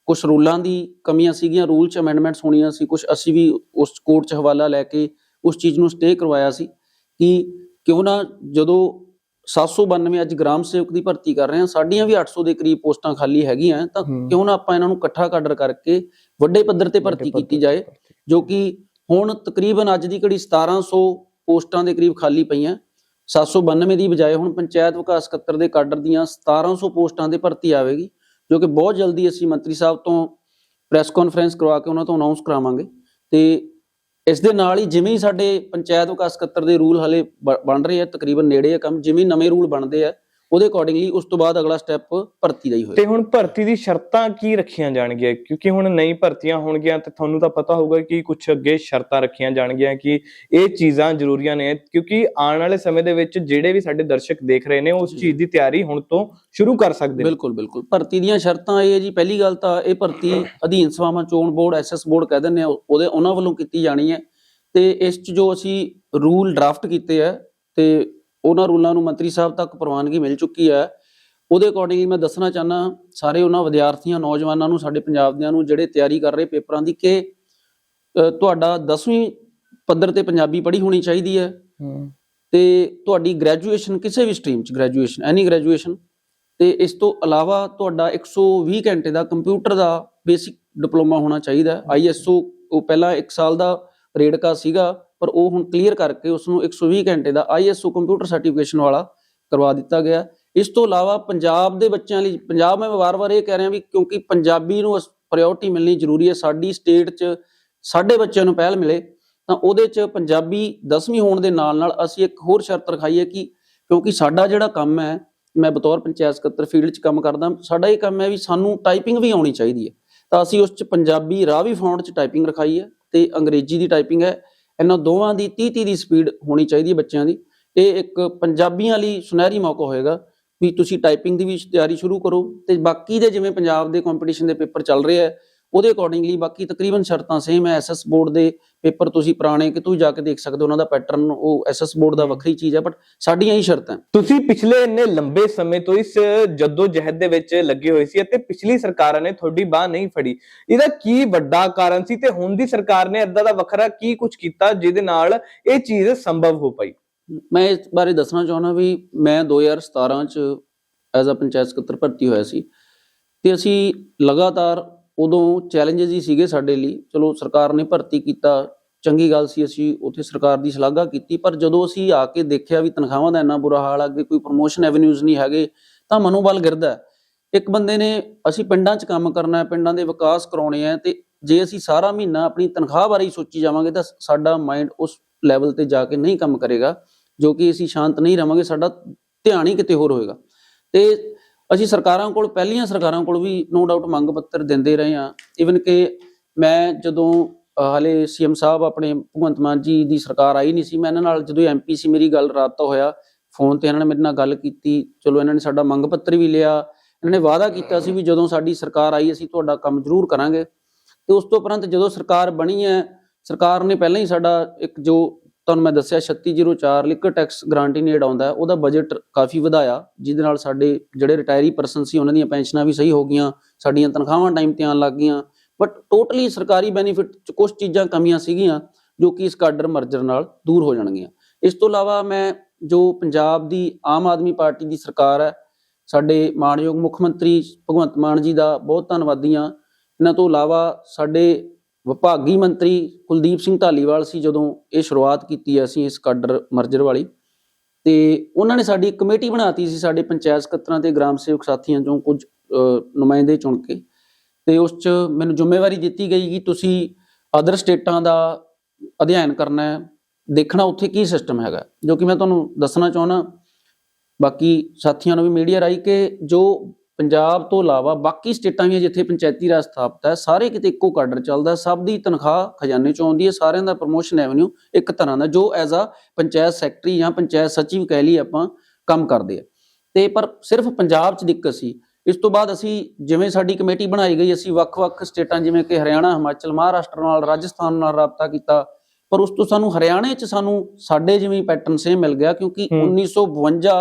ਕੁਝ ਰੂਲਾਂ ਦੀ ਕਮੀਆਂ ਸੀਗੀਆਂ, ਰੂਲ ਚ ਅਮੈਂਡਮੈਂਟਸ ਹੋਣੀਆਂ ਸੀ ਕੁਝ ਅਸੀਂ ਵੀ ਉਸ ਕੋਰਟ ਚ ਹਵਾਲਾ ਲੈ ਕੇ ਉਸ ਚੀਜ਼ ਨੂੰ ਸਟੇ ਕਰਵਾਇਆ ਸੀ ਕਿ ਕਿਉਂ ਨਾ ਜਦੋਂ 792 ਅੱਜ ਗ੍ਰਾਮ ਸੇਵਕ ਦੀ ਭਰਤੀ ਕਰ ਰਹੇ ਹਾਂ। ਸਾਡੀਆਂ ਵੀ 800 ਦੇ ਕਰੀਬ ਪੋਸਟਾਂ ਖਾਲੀ ਹੈਗੀਆਂ ਤਾਂ। ਕਿਉਂ ਨਾ ਆਪਾਂ ਇਹਨਾਂ ਨੂੰ ਇਕੱਠਾ ਕਾਡਰ ਕਰਕੇ ਵੱਡੇ ਪੱਧਰ ਤੇ ਭਰਤੀ ਕੀਤੀ ਜਾਏ ਜੋ ਕਿ ਹੁਣ ਤਕਰੀਬਨ ਅੱਜ ਦੀ ਘੜੀ 1700 ਪੋਸਟਾਂ ਦੇ ਕਰੀਬ ਖਾਲੀ ਪਈਆਂ। 792 ਦੀ ਬਜਾਏ ਹੁਣ ਪੰਚਾਇਤ ਵਿਕਾਸ ਸਕੱਤਰ ਦੇ ਕਾਡਰ ਦੀਆਂ 1700 ਪੋਸਟਾਂ ਦੇ ਭਰਤੀ ਆਵੇਗੀ ਜੋ ਕਿ ਬਹੁਤ ਜਲਦੀ ਅਸੀਂ ਮੰਤਰੀ ਸਾਹਿਬ ਤੋਂ ਪ੍ਰੈਸ ਕਾਨਫਰੰਸ ਕਰਵਾ ਕੇ ਉਹਨਾਂ ਤੋਂ ਅਨਾਉਂਸ ਕਰਾਵਾਂਗੇ। ਤੇ ਇਸ ਦੇ ਨਾਲ ਹੀ ਜਿਵੇਂ ਹੀ ਸਾਡੇ ਪੰਚਾਇਤ ਵਿਕਾਸ ਸਕੱਤਰ ਦੇ ਰੂਲ ਹਲੇ ਬ- ਬਣ ਰਹੇ ਆ, ਤਕਰੀਬਨ ਨੇੜੇ ਆ ਕੰਮ, ਜਿਵੇਂ ਨਵੇਂ ਰੂਲ ਬਣਦੇ ਆ ਉਹਦੇ ਅਕੋਰਡਿੰਗਲੀ ਉਸ ਤੋਂ ਬਾਅਦ ਅਗਲਾ ਸਟੈਪ ਭਰਤੀ ਦਾ ਹੀ ਹੋਏਗਾ। ਤੇ ਹੁਣ ਭਰਤੀ ਦੀ ਸ਼ਰਤਾਂ ਕੀ ਰੱਖੀਆਂ ਜਾਣਗੀਆਂ? ਕਿਉਂਕਿ ਹੁਣ ਨਈ ਭਰਤੀਆਂ ਹੋਣਗੀਆਂ ਤੇ ਤੁਹਾਨੂੰ ਤਾਂ ਪਤਾ ਹੋਊਗਾ ਕਿ ਕੁਝ ਅੱਗੇ ਸ਼ਰਤਾਂ ਰੱਖੀਆਂ ਜਾਣਗੀਆਂ ਕਿ ਇਹ ਚੀਜ਼ਾਂ ਜ਼ਰੂਰੀਆਂ ਨੇ। ਕਿਉਂਕਿ ਆਉਣ ਵਾਲੇ ਸਮੇਂ ਦੇ ਵਿੱਚ ਜਿਹੜੇ ਵੀ ਸਾਡੇ ਦਰਸ਼ਕ ਦੇਖ ਰਹੇ ਨੇ ਉਸ ਚੀਜ਼ ਦੀ ਤਿਆਰੀ ਹੁਣ ਤੋਂ ਸ਼ੁਰੂ ਕਰ ਸਕਦੇ ਨੇ। ਬਿਲਕੁਲ ਬਿਲਕੁਲ। ਭਰਤੀ ਦੀਆਂ ਸ਼ਰਤਾਂ ਇਹ ਹੈ ਜੀ ਪਹਿਲੀ ਗੱਲ ਤਾਂ ਇਹ ਭਰਤੀ ਅਧੀਨ ਸਭਾਵਾਂ ਚੋਣ ਬੋਰਡ ਐਸਐਸ ਬੋਰਡ ਕਹਿ ਦਿੰਦੇ ਆ ਉਹਦੇ ਉਹਨਾਂ ਵੱਲੋਂ ਕੀਤੀ ਜਾਣੀ ਹੈ। ਤੇ ਇਸ 'ਚ ਜੋ ਅਸੀਂ ਰੂਲ ਡਰਾਫਟ ਕੀਤੇ ਆ ਤੇ ਉਹਨਾਂ ਰੂਲਾਂ ਨੂੰ ਮੰਤਰੀ ਸਾਹਿਬ ਤੱਕ ਪ੍ਰਵਾਨਗੀ ਮਿਲ ਚੁੱਕੀ ਹੈ। ਉਹਦੇ ਅਕੋਰਡਿੰਗਲੀ ਮੈਂ ਦੱਸਣਾ ਚਾਹਨਾ ਸਾਰੇ ਉਹਨਾਂ ਵਿਦਿਆਰਥੀਆਂ ਨੌਜਵਾਨਾਂ ਨੂੰ ਸਾਡੇ ਪੰਜਾਬ ਦਿਆਂ ਨੂੰ ਜਿਹੜੇ ਤਿਆਰੀ ਕਰ ਰਹੇ ਪੇਪਰਾਂ ਦੀ ਕਿ ਤੁਹਾਡਾ 10ਵੀਂ ਪੱਧਰ ਤੇ ਪੰਜਾਬੀ ਪੜ੍ਹੀ ਹੋਣੀ ਚਾਹੀਦੀ ਹੈ। ਤੇ ਤੁਹਾਡੀ ਗ੍ਰੈਜੂਏਸ਼ਨ ਕਿਸੇ ਵੀ ਸਟਰੀਮ ਚ ਗ੍ਰੈਜੂਏਸ਼ਨ ਐਨੀ ਗ੍ਰੈਜੂਏਸ਼ਨ ਤੇ ਇਸ ਤੋਂ ਇਲਾਵਾ ਤੁਹਾਡਾ 120 ਘੰਟੇ ਦਾ ਕੰਪਿਊਟਰ ਦਾ ਬੇਸਿਕ ਡਿਪਲੋਮਾ ਹੋਣਾ ਚਾਹੀਦਾ। ਹੈ। ਆਈਐਸਓ ਉਹ ਪਹਿਲਾਂ 1 ਸਾਲ ਦਾ ਰੇਡਕਾ ਸੀਗਾ। ਪਰ ਉਹ ਹੁਣ ਕਲੀਅਰ ਕਰਕੇ ਉਸ ਨੂੰ 120 ਘੰਟੇ ਦਾ ਆਈਐਸਓ ਕੰਪਿਊਟਰ ਸਰਟੀਫਿਕੇਸ਼ਨ ਵਾਲਾ ਕਰਵਾ ਦਿੱਤਾ ਗਿਆ। ਇਸ ਤੋਂ ਇਲਾਵਾ ਪੰਜਾਬ ਦੇ ਬੱਚਿਆਂ ਲਈ, ਪੰਜਾਬ ਮੈਂ ਵਾਰ-ਵਾਰ ਇਹ ਕਹਿ ਰਿਹਾ ਵੀ ਕਿਉਂਕਿ ਪੰਜਾਬੀ ਨੂੰ ਪ੍ਰਾਇੋਰਟੀ ਮਿਲਣੀ ਜ਼ਰੂਰੀ ਹੈ, ਸਾਡੀ ਸਟੇਟ 'ਚ ਸਾਡੇ ਬੱਚਿਆਂ ਨੂੰ ਪਹਿਲ ਮਿਲੇ, ਤਾਂ ਉਹਦੇ 'ਚ ਪੰਜਾਬੀ 10ਵੀਂ ਹੋਣ ਦੇ ਨਾਲ ਨਾਲ ਅਸੀਂ ਇੱਕ ਹੋਰ ਸ਼ਰਤ ਰਖਾਈ ਹੈ ਕਿ ਕਿਉਂਕਿ ਸਾਡਾ ਜਿਹੜਾ ਕੰਮ ਹੈ, ਮੈਂ ਬਤੌਰ ਪੰਚਾਇਤ ਸਕੱਤਰ ਫੀਲਡ 'ਚ ਕੰਮ ਕਰਦਾ, ਸਾਡਾ ਇਹ ਕੰਮ ਹੈ ਵੀ ਸਾਨੂੰ ਟਾਈਪਿੰਗ ਵੀ ਆਉਣੀ ਚਾਹੀਦੀ ਹੈ। ਤਾਂ ਅਸੀਂ ਉਸ 'ਚ ਪੰਜਾਬੀ ਰਾਵੀ ਫੌਂਟ 'ਚ ਟਾਈਪਿੰਗ ਰਖਾਈ ਹੈ ਤੇ ਅੰਗਰੇਜ਼ੀ ਦੀ ਟਾਈਪਿੰਗ ਹੈ ਇਹਨਾਂ ਦੋਵਾਂ ਦੀ 30 30 ਦੀ ਸਪੀਡ ਹੋਣੀ ਚਾਹੀਦੀ ਹੈ ਬੱਚਿਆਂ ਦੀ। ਇਹ ਇੱਕ ਪੰਜਾਬੀਆਂ ਲਈ ਸੁਨਹਿਰੀ ਮੌਕਾ ਹੋਏਗਾ ਵੀ ਤੁਸੀਂ ਟਾਈਪਿੰਗ ਦੀ ਵੀ ਤਿਆਰੀ ਸ਼ੁਰੂ ਕਰੋ ਤੇ ਬਾਕੀ ਦੇ ਜਿਵੇਂ ਪੰਜਾਬ ਦੇ ਕੰਪੀਟੀਸ਼ਨ ਦੇ ਪੇਪਰ ਚੱਲ ਰਹੇ ਆ ਉਹਦੇ ਅਕੋਰਡਿੰਗਲੀ ਬਾਕੀ ਤਕਰੀਬਨ ਸ਼ਰਤਾਂ ਸੇਮ ਹੈ ਐਸਐਸ ਬੋਰਡ ਦੇ ਪੇਪਰ ਤੁਸੀਂ ਪੁਰਾਣੇ ਕਿਤੋਂ ਵੀ ਜਾ ਕੇ ਦੇਖ ਸਕਦੇ ਹੋ ਉਹਨਾਂ ਦਾ ਪੈਟਰਨ ਉਹ ਐਸਐਸ ਬੋਰਡ ਦਾ ਵੱਖਰੀ ਚੀਜ਼ ਹੈ ਬਟ ਸਾਡੀਆਂ ਹੀ ਸ਼ਰਤਾਂ ਤੁਸੀਂ ਪਿਛਲੇ ਇੰਨੇ ਲੰਬੇ ਸਮੇਂ ਤੋਂ ਇਸ ਜੱਦੋ ਜਹਿਦ ਦੇ ਵਿੱਚ ਲੱਗੇ ਹੋਏ ਸੀ ਅਤੇ ਪਿਛਲੀ ਸਰਕਾਰਾਂ ਨੇ ਤੁਹਾਡੀ ਬਾਹ ਨਹੀਂ ਫੜੀ। ਇਹਦਾ ਕੀ ਵੱਡਾ ਕਾਰਨ ਸੀ ਤੇ ਹੁਣ ਦੀ ਸਰਕਾਰ ਨੇ ਏਦਾਂ ਦਾ ਵੱਖਰਾ ਕੀ ਕੁਝ ਕੀਤਾ ਜਿਹਦੇ ਨਾਲ ਇਹ ਚੀਜ਼ ਸੰਭਵ ਹੋ ਪਈ? ਮੈਂ ਇਸ ਬਾਰੇ ਦੱਸਣਾ ਚਾਹੁੰਦਾ ਵੀ ਮੈਂ 2017 ਚ ਐਜ਼ ਅ ਪੰਚਾਇਤ ਸਕੱਤਰ ਭਰਤੀ ਹੋਇਆ ਸੀ ਤੇ ਅਸੀਂ ਲਗਾਤਾਰ ਉਦੋਂ ਚੈਲੰਜਸ ਹੀ ਸੀਗੇ ਸਾਡੇ ਲਈ। ਚਲੋ ਸਰਕਾਰ ਨੇ ਭਰਤੀ ਕੀਤਾ, ਚੰਗੀ ਗੱਲ ਸੀ ਅਸੀਂ ਉੱਥੇ ਸਰਕਾਰ ਦੀ ਸ਼ਲਾਘਾ ਕੀਤੀ, ਪਰ ਜਦੋਂ ਅਸੀਂ ਆ ਕੇ ਦੇਖਿਆ ਵੀ ਤਨਖਾਹਾਂ ਦਾ ਇੰਨਾ ਬੁਰਾ ਹਾਲ ਆ ਕਿ ਕੋਈ ਪ੍ਰੋਮੋਸ਼ਨ ਐਵੇਨਿਊਜ਼ ਨਹੀਂ ਹੈਗੇ, ਤਾਂ ਮਨੋਬਲ ਗਿਰਦਾ ਇੱਕ ਬੰਦੇ ਨੇ, ਅਸੀਂ ਪਿੰਡਾਂ 'ਚ ਕੰਮ ਕਰਨਾ ਹੈ, ਪਿੰਡਾਂ ਦੇ ਵਿਕਾਸ ਕਰਾਉਣੇ ਆ ਤੇ ਜੇ ਅਸੀਂ ਸਾਰਾ ਮਹੀਨਾ ਆਪਣੀ ਤਨਖਾਹ ਬਾਰੇ ਹੀ ਸੋਚੀ ਜਾਵਾਂਗੇ, ਤਾਂ ਸਾਡਾ ਮਾਈਂਡ ਉਸ ਲੈਵਲ ਤੇ ਜਾ ਕੇ ਨਹੀਂ ਕੰਮ ਕਰੇਗਾ, ਜੋ ਕਿ ਅਸੀਂ ਸ਼ਾਂਤ ਨਹੀਂ ਰਵਾਂਗੇ ਸਾਡਾ ਧਿਆਨ ਹੀ ਕਿਤੇ ਹੋਰ ਹੋਏਗਾ। ਤੇ ਅਸੀਂ ਸਰਕਾਰਾਂ ਕੋਲ ਪਹਿਲੀਆਂ ਸਰਕਾਰਾਂ ਕੋਲ ਵੀ ਨੋ ਡਾਊਟ ਮੰਗ ਪੱਤਰ ਦਿੰਦੇ ਰਹੇ ਹਾਂ। ਇਵਨ ਕਿ ਮੈਂ ਜਦੋਂ ਅਹ, ਹਾਲੇ ਸੀਐਮ ਸਾਹਿਬ ਆਪਣੇ ਭਗਵੰਤ ਮਾਨ ਜੀ ਦੀ ਸਰਕਾਰ ਆਈ ਨਹੀਂ ਸੀ ਮੈਂ ਇਹਨਾਂ ਨਾਲ ਜਦੋਂ ਐਮਪੀ ਸੀ ਮੇਰੀ ਗੱਲ ਰਾਤ ਤੋਂ ਹੋਇਆ ਫੋਨ ਤੇ ਇਹਨਾਂ ਨੇ ਮੇਰੇ ਨਾਲ ਗੱਲ ਕੀਤੀ ਚਲੋ ਇਹਨਾਂ ਨੇ ਸਾਡਾ ਮੰਗ ਪੱਤਰ ਵੀ ਲਿਆ ਇਹਨਾਂ ਨੇ ਵਾਅਦਾ ਕੀਤਾ ਸੀ ਵੀ ਜਦੋਂ ਸਾਡੀ ਸਰਕਾਰ ਆਈ ਅਸੀਂ ਤੁਹਾਡਾ ਕੰਮ ਜ਼ਰੂਰ ਕਰਾਂਗੇ। ਤੇ ਉਸ ਤੋਂ ਉਪਰੰਤ ਜਦੋਂ ਸਰਕਾਰ ਬਣੀ ਹੈ ਸਰਕਾਰ ਨੇ ਪਹਿਲਾਂ ਹੀ ਸਾਡਾ ਇੱਕ ਜੋ ਤੁਹਾਨੂੰ ਮੈਂ ਦੱਸਿਆ 3604 ਲਿਕਰ ਟੈਕਸ ਗਰੰਟੀ ਨੀਡ ਆਉਂਦਾ ਉਹਦਾ ਬਜਟ ਕਾਫੀ ਵਧਾਇਆ, ਜਿਹਦੇ ਨਾਲ ਸਾਡੇ ਜਿਹੜੇ ਰਿਟਾਇਰੀ ਪਰਸਨ ਸੀ, ਉਹਨਾਂ ਦੀਆਂ ਪੈਨਸ਼ਨਾਂ ਵੀ ਸਹੀ ਹੋ ਗਈਆਂ, ਸਾਡੀਆਂ ਤਨਖਾਹਾਂ ਟਾਈਮ ਤੇ ਆਉਣ ਲੱਗ ਗਈਆਂ ਬਟ ਟੋਟਲੀ ਸਰਕਾਰੀ ਬੈਨੀਫਿਟ ਚ ਕੁਝ ਚੀਜ਼ਾਂ ਕਮੀਆਂ ਸੀਗੀਆਂ, ਜੋ ਕਿ ਇਸ ਕਾਡਰ ਮਰਜਰ ਨਾਲ ਦੂਰ ਹੋ ਜਾਣਗੀਆਂ। ਇਸ ਤੋਂ ਇਲਾਵਾ ਮੈਂ ਜੋ ਪੰਜਾਬ ਦੀ ਆਮ ਆਦਮੀ ਪਾਰਟੀ ਦੀ ਸਰਕਾਰ ਹੈ, ਸਾਡੇ ਮਾਣਯੋਗ ਮੁੱਖ ਮੰਤਰੀ ਭਗਵੰਤ ਮਾਨ ਜੀ ਦਾ ਬਹੁਤ ਧੰਨਵਾਦੀ ਹਾਂ। ਇਹਨਾਂ ਤੋਂ ਇਲਾਵਾ ਸਾਡੇ ਵਿਭਾਗੀ ਮੰਤਰੀ ਕੁਲਦੀਪ ਸਿੰਘ ਢਾਲੀਵਾਲ ਸੀ ਜਦੋਂ ਇਹ ਸ਼ੁਰੂਆਤ ਕੀਤੀ ਹੈ ਅਸੀਂ ਇਸ ਕਾਡਰ ਮਰਜਰ ਵਾਲੀ। ਤੇ ਉਹਨਾਂ ਨੇ ਸਾਡੀ ਕਮੇਟੀ ਬਣਾਤੀ ਸੀ ਸਾਡੇ ਪੰਚਾਇਤ ਸਕੱਤਰਾਂ ਤੇ ਗ੍ਰਾਮ ਸੇਵਕ ਸਾਥੀਆਂ ਚੋਂ ਕੁਝ ਨੁਮਾਇੰਦੇ ਚੁਣ ਕੇ। ਤੇ ਉਸ 'ਚ ਮੈਨੂੰ ਜ਼ਿੰਮੇਵਾਰੀ ਦਿੱਤੀ ਗਈ ਕਿ ਤੁਸੀਂ ਅਦਰ ਸਟੇਟਾਂ ਦਾ ਅਧਿਐਨ ਕਰਨਾ ਹੈ, ਦੇਖਣਾ ਉੱਥੇ ਕੀ ਸਿਸਟਮ ਹੈਗਾ ਜੋ ਕਿ ਮੈਂ ਤੁਹਾਨੂੰ ਦੱਸਣਾ ਚਾਹੁੰਦਾ ਬਾਕੀ ਸਾਥੀਆਂ ਨੂੰ ਵੀ ਮੀਡੀਆ ਰਾਈ ਕਿ ਜੋ ਪੰਜਾਬ ਤੋਂ ਇਲਾਵਾ ਬਾਕੀ ਸਟੇਟਾਂ ਵੀ ਜਿੱਥੇ ਪੰਚਾਇਤੀ ਰਾਜ ਸਥਾਪਿਤ ਹੈ ਸਾਰੇ ਕਿਤੇ ਇੱਕੋ ਕਾਡਰ ਚੱਲਦਾ। ਸਭ ਦੀ ਤਨਖਾਹ ਖਜ਼ਾਨੇ ਚੋਂ ਆਉਂਦੀ ਹੈ ਸਾਰਿਆਂ ਦਾ ਪ੍ਰੋਮੋਸ਼ਨ ਐਵਨਿਊ ਇੱਕ ਤਰ੍ਹਾਂ ਦਾ ਜੋ ਐਜ਼ ਅ ਪੰਚਾਇਤ ਸੈਕਟਰੀ ਜਾਂ ਪੰਚਾਇਤ ਸਚਿਵ ਕਹਿ ਲਈ ਆਪਾਂ ਕੰਮ ਕਰਦੇ ਆ ਤੇ ਪਰ ਸਿਰਫ ਪੰਜਾਬ 'ਚ ਦਿੱਕਤ ਸੀ ਇਸ ਤੋਂ ਬਾਅਦ ਅਸੀਂ ਜਿਵੇਂ ਸਾਡੀ ਕਮੇਟੀ ਬਣਾਈ ਗਈ ਅਸੀਂ ਵੱਖ-ਵੱਖ ਸਟੇਟਾਂ ਜਿਵੇਂ ਕਿ ਹਰਿਆਣਾ ਹਿਮਾਚਲ ਮਹਾਰਾਸ਼ਟਰ ਨਾਲ ਰਾਜਸਥਾਨ ਨਾਲ ਰਾਬਤਾ ਕੀਤਾ ਪਰ ਉਸ ਤੋਂ ਸਾਨੂੰ ਹਰਿਆਣੇ 'ਚ ਸਾਨੂੰ ਸਾਡੇ ਜਿਵੇਂ ਪੈਟਰਨ ਸੇਮ ਮਿਲ ਗਿਆ ਕਿਉਂਕਿ ਹੂੰ। 1952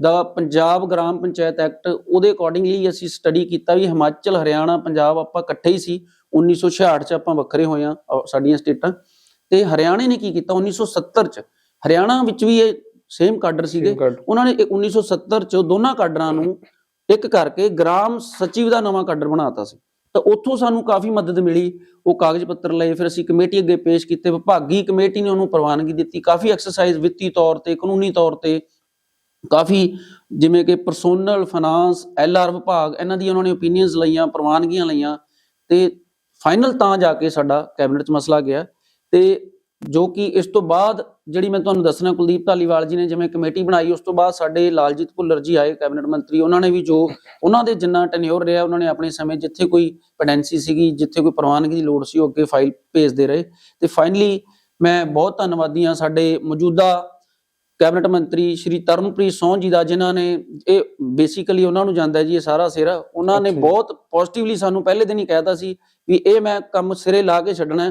ਦਾ ਪੰਜਾਬ ਗ੍ਰਾਮ ਪੰਚਾਇਤ ਐਕਟ ਉਹਦੇ ਅਕੋਰਡਿੰਗਲੀ ਅਸੀਂ ਸਟੱਡੀ ਕੀਤਾ ਵੀ ਹਿਮਾਚਲ ਹਰਿਆਣਾ ਪੰਜਾਬ ਆਪਾਂ ਇਕੱਠੇ ਹੀ ਸੀ। 1966 ਚ ਆਪਾਂ ਵੱਖਰੇ ਹੋਏ ਆ ਸਾਡੀਆਂ ਸਟੇਟਾਂ। ਤੇ ਹਰਿਆਣੇ ਨੇ ਕੀ ਕੀਤਾ? 1970 ਚ। ਹਰਿਆਣਾ ਵਿੱਚ ਵੀ ਇਹ ਸੇਮ ਕਾਡਰ ਸੀਗੇ। ਉਹਨਾਂ ਨੇ ਇਹ 1970 ਚ ਦੋਨਾਂ ਕਾਡਰਾਂ ਨੂੰ ਇੱਕ ਕਰਕੇ ਗ੍ਰਾਮ ਸਚਿਵ ਦਾ ਨਵਾਂ ਕਾਡਰ ਬਣਾਤਾ ਸੀ। ਤਾਂ ਉੱਥੋਂ ਸਾਨੂੰ ਕਾਫੀ ਮਦਦ ਮਿਲੀ। ਉਹ ਕਾਗਜ਼ ਪੱਤਰ ਲਏ ਫਿਰ ਅਸੀਂ ਕਮੇਟੀ ਅੱਗੇ ਪੇਸ਼ ਕੀਤੇ। ਵਿਭਾਗੀ ਕਮੇਟੀ ਨੇ ਉਹਨੂੰ ਪ੍ਰਵਾਨਗੀ ਦਿੱਤੀ। ਕਾਫੀ ਐਕਸਰਸਾਈਜ਼ ਵਿੱਤੀ ਤੌਰ ਤੇ ਕਾਨੂੰਨੀ ਤੌਰ ਤੇ ਕਾਫੀ ਜਿਵੇਂ ਕਿ ਪਰਸੋਨਲ ਫਾਈਨਾਂਸ ਐਲਆਰ ਵਿਭਾਗ, ਇਹਨਾਂ ਦੀ ਉਹਨਾਂ ਨੇ ਓਪੀਨੀਅਨਸ ਲਈਆਂ, ਪ੍ਰਵਾਨਗੀਆਂ ਲਈਆਂ ਤੇ ਫਾਈਨਲ ਤਾਂ ਜਾ ਕੇ ਸਾਡਾ ਕੈਬਨਿਟ 'ਚ ਮਸਲਾ ਗਿਆ ਤੇ ਜੋ ਕਿ ਇਸ ਤੋਂ ਬਾਅਦ ਜਿਹੜੀ ਮੈਂ ਤੁਹਾਨੂੰ ਦੱਸਣਾ, ਕੁਲਦੀਪ ਧਾਲੀਵਾਲ ਜੀ ਨੇ ਜਿਵੇਂ ਕਮੇਟੀ ਬਣਾਈ, ਉਸ ਤੋਂ ਬਾਅਦ ਸਾਡੇ ਲਾਲਜੀਤ ਭੁੱਲਰ ਜੀ ਆਏ ਕੈਬਨਿਟ ਮੰਤਰੀ, ਉਹਨਾਂ ਨੇ ਵੀ ਜੋ ਉਹਨਾਂ ਦੇ ਜਿੰਨਾ ਟੈਨਿਓਰ ਰਿਹਾ, ਉਹਨਾਂ ਨੇ ਆਪਣੇ ਸਮੇਂ ਜਿੱਥੇ ਕੋਈ ਪੈਂਡੈਂਸੀ ਸੀਗੀ, ਜਿੱਥੇ ਕੋਈ ਪ੍ਰਵਾਨਗੀ ਦੀ ਲੋੜ ਸੀ, ਉਹ ਅੱਗੇ ਫਾਈਲ ਭੇਜਦੇ ਰਹੇ ਤੇ ਫਾਈਨਲੀ ਮੈਂ ਬਹੁਤ ਧੰਨਵਾਦੀ ਹਾਂ ਸਾਡੇ ਮੌਜੂਦਾ ਕੈਬਨਿਟ ਮੰਤਰੀ ਸ਼੍ਰੀ ਤਰਨਪ੍ਰੀਤ ਸੋਹ ਜੀ ਦਾ ਜਿਨ੍ਹਾਂ ਨੇ ਇਹ ਬੇਸਿਕਲੀ ਉਹਨਾਂ ਨੂੰ ਜਾਂਦਾ ਜੀ ਇਹ ਸਾਰਾ ਸਿਰ ਉਹਨਾਂ ਨੇ। ਬਹੁਤ ਪੋਜ਼ਿਟਿਵਲੀ ਸਾਨੂੰ ਪਹਿਲੇ ਦਿਨ ਹੀ ਕਹਿਤਾ ਸੀ ਵੀ ਇਹ ਮੈਂ ਕੰਮ ਸਿਰੇ ਲਾ ਕੇ ਛੱਡਣਾ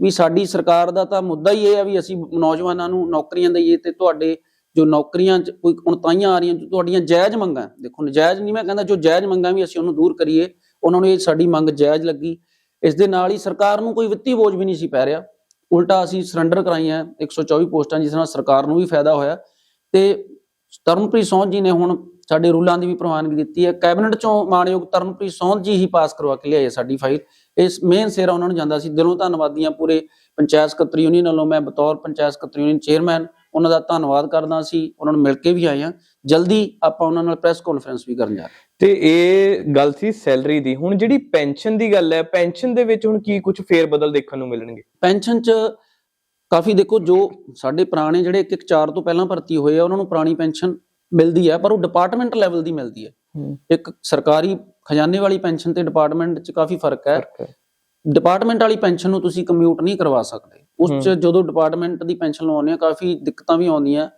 ਵੀ ਸਾਡੀ ਸਰਕਾਰ ਦਾ ਤਾਂ ਮੁੱਦਾ ਹੀ ਇਹ ਹੈ ਵੀ ਅਸੀਂ ਨੌਜਵਾਨਾਂ ਨੂੰ ਨੌਕਰੀਆਂ ਦਈਏ ਤੇ ਤੁਹਾਡੇ ਜੋ ਨੌਕਰੀਆਂ 'ਚ ਕੋਈ ਉਣਤਾਈਆਂ ਆ ਰਹੀਆਂ ਤੁਹਾਡੀਆਂ ਜਾਇਜ਼ ਮੰਗਾਂ। ਦੇਖੋ ਨਜਾਇਜ਼ ਨਹੀਂ ਮੈਂ ਕਹਿੰਦਾ ਜੋ ਜਾਇਜ਼ ਮੰਗਾਂ ਵੀ ਅਸੀਂ ਉਹਨੂੰ ਦੂਰ ਕਰੀਏ ਉਹਨਾਂ ਨੂੰ ਇਹ ਸਾਡੀ ਮੰਗ ਜਾਇਜ਼ ਲੱਗੀ ਇਸ ਦੇ ਨਾਲ ਹੀ ਸਰਕਾਰ ਨੂੰ ਕੋਈ ਵਿੱਤੀ ਬੋਝ ਵੀ ਨਹੀਂ ਸੀ ਪੈ ਰਿਹਾ ਉਲਟਾ ਅਸੀਂ ਸਰੈਂਡਰ ਕਰਾਈਆਂ 124 ਪੋਸਟਾਂ, ਜਿਸ ਨਾਲ ਸਰਕਾਰ ਨੂੰ ਵੀ ਫਾਇਦਾ ਹੋਇਆ। ਤੇ ਤਰਨਪ੍ਰੀਤ ਸੌਂਧ ਜੀ ਨੇ ਹੁਣ ਸਾਡੇ ਰੂਲਾਂ ਦੀ ਵੀ ਪ੍ਰਵਾਨਗੀ ਦਿੱਤੀ ਹੈ। ਕੈਬਨਿਟ ਚੋਂ ਮਾਨਯੋਗ ਤਰਨਪ੍ਰੀਤ ਸੌਂਧ ਜੀ ਹੀ ਪਾਸ ਕਰਵਾ ਕੇ ਲਿਆਏ ਸਾਡੀ ਫਾਈਲ। ਇਸ ਮੇਨ ਸੇਰਾ ਉਹਨਾਂ ਨੂੰ ਜਾਂਦਾ ਸੀ। ਦਿਲੋਂ ਧੰਨਵਾਦੀਆਂ ਪੂਰੇ ਪੰਚਾਇਤ ਸਕੱਤਰ ਯੂਨੀਅਨ ਵੱਲੋਂ ਮੈਂ ਬਤੌਰ ਪੰਚਾਇਤ ਸਕੱਤਰ ਯੂਨੀਅਨ ਚੇਅਰਮੈਨ ਉਹਨਾਂ ਦਾ ਧੰਨਵਾਦ ਕਰਦਾ ਸੀ। ਉਹਨਾਂ ਨੂੰ ਮਿਲ ਕੇ ਵੀ ਆਏ ਹਾਂ। ਜਲਦੀ ਆਪਾਂ ਉਹਨਾਂ ਨਾਲ ਪ੍ਰੈਸ ਕਾਨਫਰੰਸ ਵੀ ਕਰਨ ਜਾ ਰਹੇ ਤੇ ਇਹ ਗੱਲ ਸੀ ਸੈਲਰੀ ਦੀ। ਹੁਣ ਜਿਹੜੀ ਪੈਨਸ਼ਨ ਦੀ ਗੱਲ ਹੈ ਪੈਨਸ਼ਨ ਦੇ ਵਿੱਚ ਹੁਣ ਕੀ ਕੁਝ ਫੇਰ ਬਦਲ ਦੇਖਣ ਨੂੰ ਮਿਲਣਗੇ? ਪੈਨਸ਼ਨ ਚ ਕਾਫੀ ਦੇਖੋ ਜੋ ਸਾਡੇ ਪੁਰਾਣੇ ਜਿਹੜੇ ਇੱਕ ਇੱਕ ਚਾਰ ਤੋਂ ਪਹਿਲਾਂ ਭਰਤੀ ਹੋਏ ਆ ਉਹਨਾਂ ਨੂੰ ਪੁਰਾਣੀ ਪੈਨਸ਼ਨ ਮਿਲਦੀ ਹੈ ਪਰ ਉਹ ਡਿਪਾਰਟਮੈਂਟ ਲੈਵਲ ਦੀ ਮਿਲਦੀ ਹੈ। ਇੱਕ ਸਰਕਾਰੀ ਖਜ਼ਾਨੇ ਵਾਲੀ ਪੈਨਸ਼ਨ ਤੇ ਡਿਪਾਰਟਮੈਂਟ 'ਚ ਕਾਫੀ ਫ਼ਰਕ ਹੈ। ਡਿਪਾਰਟਮੈਂਟ ਵਾਲੀ ਪੈਨਸ਼ਨ ਨੂੰ ਤੁਸੀਂ ਕੰਮਿਊਟ ਨਹੀਂ ਕਰਵਾ ਸਕਦੇ। ਉਸ 'ਚ ਜਦੋਂ ਡਿਪਾਰਟਮੈਂਟ ਦੀ ਪੈਨਸ਼ਨ ਲਵਾਉਂਦੇ ਆ ਕਾਫੀ ਦਿੱਕਤਾਂ ਵੀ ਆਉਂਦੀਆਂ।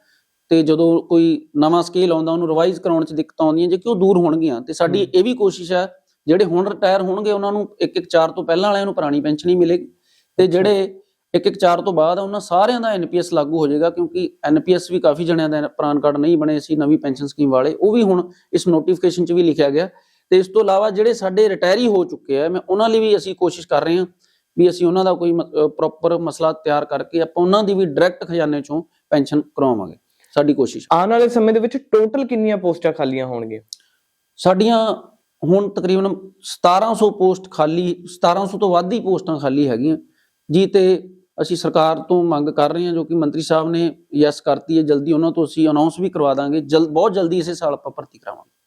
ਤੇ ਜਦੋਂ ਕੋਈ ਨਵਾਂ ਸਕੇਲ ਆਉਂਦਾ ਉਹਨੂੰ ਰਿਵਾਈਜ਼ ਕਰਾਉਣ 'ਚ ਦਿੱਕਤਾਂ ਆਉਂਦੀਆਂ ਜੇ ਕਿ ਉਹ ਦੂਰ ਹੋਣਗੀਆਂ। ਤੇ ਸਾਡੀ ਇਹ ਵੀ ਕੋਸ਼ਿਸ਼ ਹੈ ਜਿਹੜੇ ਹੁਣ ਰਿਟਾਇਰ ਹੋਣਗੇ ਉਹਨਾਂ ਨੂੰ ਇੱਕ ਇੱਕ ਚਾਰ ਤੋਂ ਪਹਿਲਾਂ ਵਾਲਿਆਂ ਨੂੰ ਪੁਰਾਣੀ ਪੈਨਸ਼ਨ ਹੀ ਮਿਲੇਗੀ। ਤੇ ਜਿਹੜੇ ਇੱਕ ਇੱਕ ਚਾਰ ਤੋਂ ਬਾਅਦ ਆ, ਉਹਨਾਂ ਸਾਰਿਆਂ ਦਾ ਐਨਪੀਐਸ ਲਾਗੂ ਹੋ ਜਾਏਗਾ ਕਿਉਂਕਿ ਐਨਪੀਐਸ ਵੀ ਕਾਫੀ ਜਣਿਆਂ ਦਾ ਪੁਰਾਣ ਕਾਰਡ ਨਹੀਂ ਬਣੇ ਸੀ ਨਵੀਂ ਪੈਨਸ਼ਨ ਸਕੀਮ ਵਾਲੇ। ਉਹ ਵੀ ਹੁਣ ਇਸ ਨੋਟੀਫਿਕੇਸ਼ਨ 'ਚ ਵੀ ਲਿਖਿਆ ਗਿਆ। ਤੇ ਇਸ ਤੋਂ ਇਲਾਵਾ ਜਿਹੜੇ ਸਾਡੇ ਰਿਟਾਇਰੀ ਹੋ ਚੁੱਕੇ ਆ ਮੈਂ ਉਹਨਾਂ ਲਈ ਵੀ ਅਸੀਂ ਕੋਸ਼ਿਸ਼ ਕਰ ਰਹੇ ਹਾਂ ਵੀ ਅਸੀਂ ਉਹਨਾਂ ਦਾ ਕੋਈ ਪ੍ਰੋਪਰ ਮਸਲਾ ਤਿਆਰ ਕਰਕੇ ਆਪਾਂ ਉਹਨਾਂ ਦੀ ਵੀ ਡਾਇਰੈਕਟ ਖਜ਼ਾਨੇ 'ਚੋਂ ਪੈਨਸ਼ਨ ਕਰਵਾਵਾਂਗੇ। ਸਾਡੀ ਕੋਸ਼ਿਸ਼। ਆਉਣ ਵਾਲੇ ਸਮੇਂ ਦੇ ਵਿੱਚ ਟੋਟਲ ਕਿੰਨੀਆਂ ਪੋਸਟਾਂ ਖਾਲੀਆਂ ਹੋਣਗੀਆਂ? ਸਾਡੀਆਂ ਹੁਣ ਤਕਰੀਬਨ 1700 ਪੋਸਟ ਖਾਲੀ 1700 ਤੋਂ ਵੱਧ ਹੀ ਪੋਸਟਾਂ ਖਾਲੀ ਹੈਗੀਆਂ। ਜੀ ਤੇ ਅਸੀਂ ਸਰਕਾਰ ਤੋਂ ਮੰਗ ਕਰ ਰਹੇ ਹਾਂ ਜੋ ਕਿ ਮੰਤਰੀ ਸਾਹਿਬ ਨੇ ਯੈਸ ਕਰਤੀ ਹੈ ਜਲਦੀ ਉਹਨਾਂ ਤੋਂ ਅਸੀਂ ਅਨਾਉਂਸ ਵੀ ਕਰਵਾ ਦਾਂਗੇ। ਜਲਦ ਬਹੁਤ ਜਲਦੀ ਇਸੇ ਸਾਲ ਆਪਾਂ ਭਰਤੀ ਕਰਾਵਾਂਗੇ।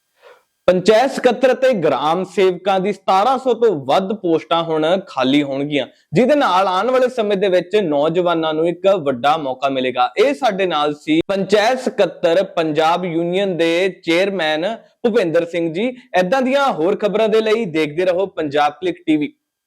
ਪੰਚਾਇਤ ਸਕੱਤਰ ਅਤੇ ਗ੍ਰਾਮ ਸੇਵਕਾਂ ਦੀ 1700 ਤੋਂ ਵੱਧ ਪੋਸਟਾਂ ਹੁਣ ਖਾਲੀ ਹੋਣਗੀਆਂ। ਜਿਹਦੇ ਨਾਲ ਆਉਣ ਵਾਲੇ ਸਮੇਂ ਦੇ ਵਿੱਚ ਨੌਜਵਾਨਾਂ ਨੂੰ ਇੱਕ ਵੱਡਾ ਮੌਕਾ ਮਿਲੇਗਾ। ਇਹ ਸਾਡੇ ਨਾਲ ਸੀ ਪੰਚਾਇਤ ਸਕੱਤਰ ਪੰਜਾਬ ਯੂਨੀਅਨ ਦੇ ਚੇਅਰਮੈਨ ਭੁਪਿੰਦਰ ਸਿੰਘ ਜੀ। ਐਦਾਂ ਦੀਆਂ ਹੋਰ ਖਬਰਾਂ ਦੇ ਲਈ ਦੇਖਦੇ ਰਹੋ ਪੰਜਾਬ ਕਲਿੱਕ ਟੀਵੀ।